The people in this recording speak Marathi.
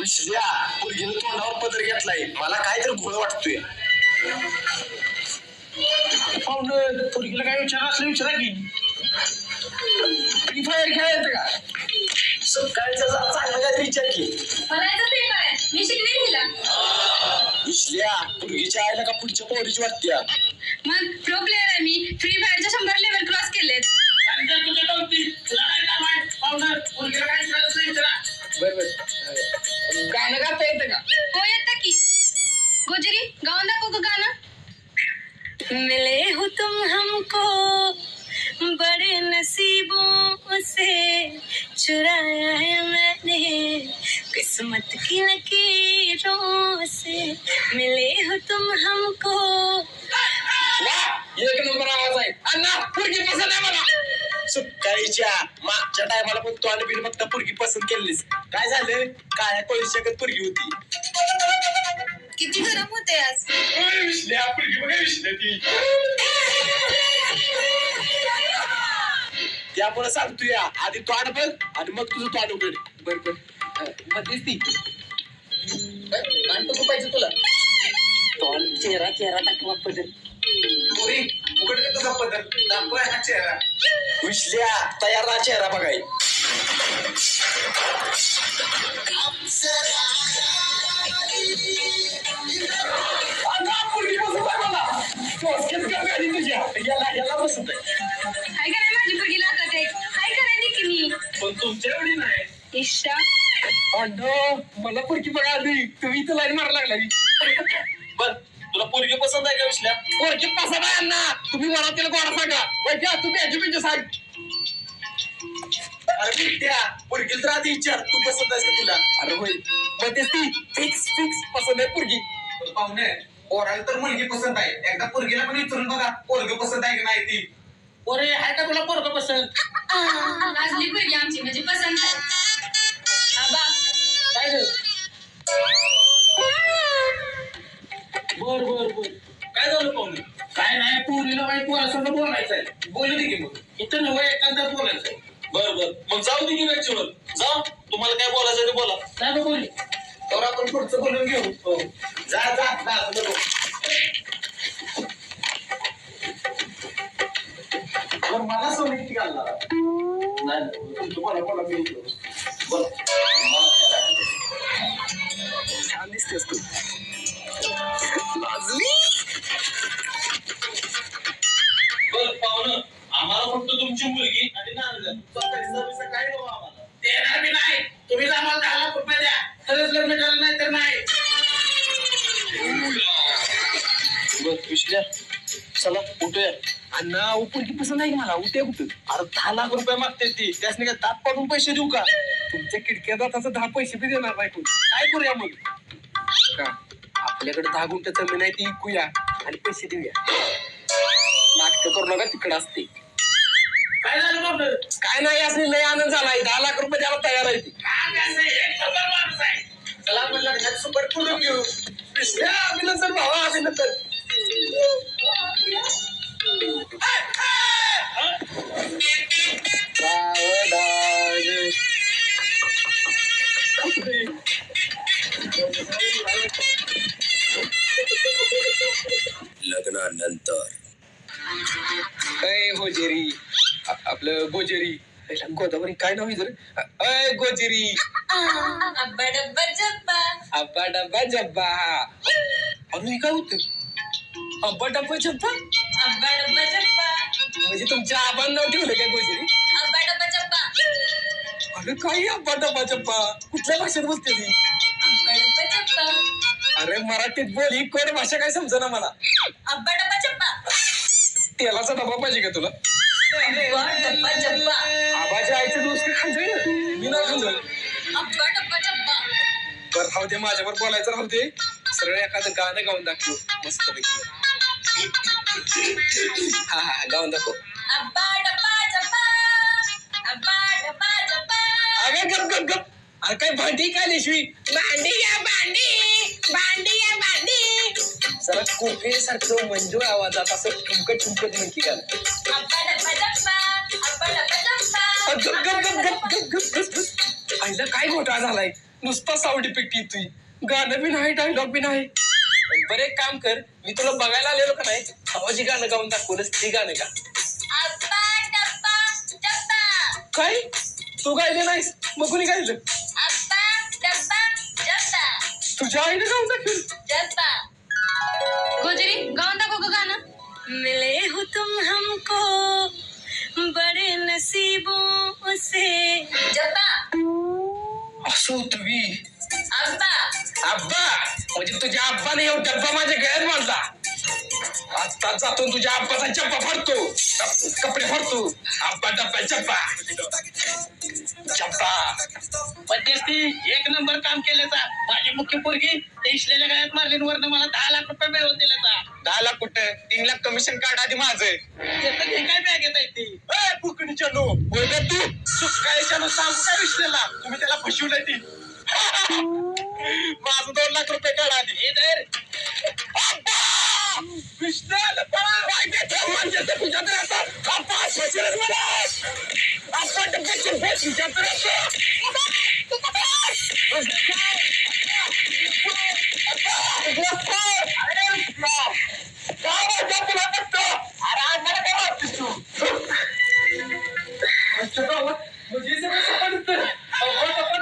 विसल्या पोरगीनं तोंडावर पदर घेतलाय. मला काय तर घोळ वाटतोय. पाहुणं पोरगीला काय विचार असलं विचारा की. फ्री फायर खेळायचं का? सकाळचा जा चांगला काहीतरी विचार की. मला येतं ते काय? मी शिकवेन तिला. विसल्या पोरगीच्या आईला का पुढच्या पोरीची वाटत्या? मग गाऊन दाखव गं गाणं. मिले हो तुम हमको बड़े नसीबों से चुराया है मैंने किस्मत की लकीरों से। मिले हो तुम हमको। एक नंबर आवाज आहे. अण्णा पोरगी पसंत आहे मला. सकाळीच्या मागच्या टायमाला पण तू आणि बिन फक्त पोरगी पसंत केलीस काय झालं? काय कोळी पोरगी होती. किती गरम होते आज. त्यामुळे सांगतोय. आधी तोंड बघ आणि मग तुझं तोंड उघड. बर बर. मध्येच ती मांडतो पाहिजे तुला. तोंड चेहरा चेहरा दाखवा पदर. पोरी उघड का तुझा पदर? दाखव हा चेहरा. विसल्या तयार राहा चेहरा बघाय. याला याला बसत हाय का नाही माझी पोरगी लागत आहे हाय करायची की मी पण तुमच्या एवढी नाही मला बघा तुम्ही इथं लाईन मारा लागला बर तुला पोरगी पसंत आहे का विसल्या पोरगी पसंत आहे अण्णा. तुम्ही मला तिला गोडा सांगा. वैद्या तुम्ही म्हणजे सांग. अरे बिट्ट्या पोरगी तर आधी विचार. तू पसंत आहेस का तिला? अरे होय. मग तेच ती फिक्स फिक्स पसंत आहे पोरगी. पाहुणे पोराला तर मुलगी पसंत आहे. एकदा पोरगीला पण विचारून बघा पोरगी पसंत आहे की नाही ती? पोरे आहे का तुला पोरग पसंत? वाजली पोरगी आमची म्हणजे पसंत आहे. आबा काय बर बर बर काय झालं पाहुणे? काय नाही पोरीला बाई पोरासंग बोलायचं आहे बोलू दे की मग. इथं नवं एखादा बोलायचं आहे बर बर. मग जाऊ दे की मॅचवर जा तुम्हाला काय बोलायचं ते बोला. काय बोली. तर आपण पुढचं बोलून घेऊ. हो. जा जा जा बरोबर तर मला सोनी किती घालणार? नाही नाही, तुमचं बोला बोला मी बोला. छान दिसतेस तू. नाही तर नाही. चला उठूया. अण्णा पोरगी पसंत आहे की मला. उठे कुठं अरे दहा लाख रुपये मागते ती. त्यासनी काय दात पाडून पैसे देऊ का? तुमच्या किडक्या दाताचं दहा पैसे बी देणार नाही काय करूया मग? का? आपल्याकडे दहा गुंठ जमीन आहे ती विकूया आणि पैसे देऊया. नाटक करू नका तिकडे असते. काय झालं काय नाही असं लय आनंद झालाय दहा लाख रुपये द्यायला तयार आहे ती. चला आपण लग्नात सुपर करून घेऊ. विसल्या, अभिनंदन भावा अभिनंदन. लग्नानंतर. अय गोजेरी आ- आपलं गोजेरी गोदावरी काय नाव जर? अय गोजेरी अब्बा डब्बा जब्बा. अब्बा डब्बा जब्बा. अरे हे काय होत? अब्बा डब्बा जब्बा? अब्बा डब्बा जब्बा. म्हणजे तुमच्या आबांना नाव ठेवलं काय गोजेरी अब्बा डब्बा जब्बा. अरे काय अब्बा डब्बा जब्बा? कुठल्या भाषेत बोलते ती? अब्बा डब्बा जब्बा. अरे मराठीत बोल ही कोण भाषा काय समजा मला? अब्बा डब्बा जब्बा. तेलाचा डबा पाहिजे का तुला? अब्बा डब्बा जब्बा आबाच्या आईचं दोस्त काय मी नाही अब्बा डब्बा जब्बा बर राहू दे माझ्यावर बोलायचं राहू दे सरळ एखादं गाणं गाऊन दाखव मस्त पैकी हा हा गाऊन दाखव अब्बा डब्बा जब्बा अब्बा डब्बा जब्बा अगं गप गप गप अरे काय भांडी काय देशवी कोकिळे सारखं मंजूळ आवाजात असं ठुमकत ठुमकत म्हणती का आईला काय घोटाळा झालाय? नुसता साऊंड इफेक्ट येतोय. गाणं बी नाही डायलॉग बी नाही. बरं एक काम कर मी तुला बघायला आलेलो का नाही आवाजी गाणं गाऊन दाखवलंस ते गाणं का काय? तू गायले नाहीस? मग कुणी गायलं? तुझ्या आईने गाऊन दाखवलं. गोजरी गाऊन दाखव गं गाणं. मिले हो तुम हमको बड़े नसीबों से. जब्बा असो तुम्ही. अब्बा अब्बा म्हणजे तुझ्या आब्बाने येऊन डब्बा माझ्या गळ्यात बांधला आता जातो तुझ्या आब्बाचा चप्पा फाडतो. कप- कपडे फाडतो. आब्बा डब्बा चप्पा. चप्पा मध्यस्थी एक नंबर काम केल्याचा. माझी मुख्य पोरगी ते इसलेल्या गळ्यात मारलींवरनं मला दहा लाख रुपये मिळवून दिल्याचा. दहा लाख कुठं? तीन लाख कमिशन काढ आधी माझं. हे काय बॅग येत आहे ती? ए पुकडीच्या नो बोल तू. सुकायच्या नो सांगू काय विश्लेला तुम्ही त्याला फसवलंय ती. माझं दोन लाख रुपये काढ आधी. हे धर. विश्लेला पळा. I said the bitch and bitch, you jumping that shit. There's no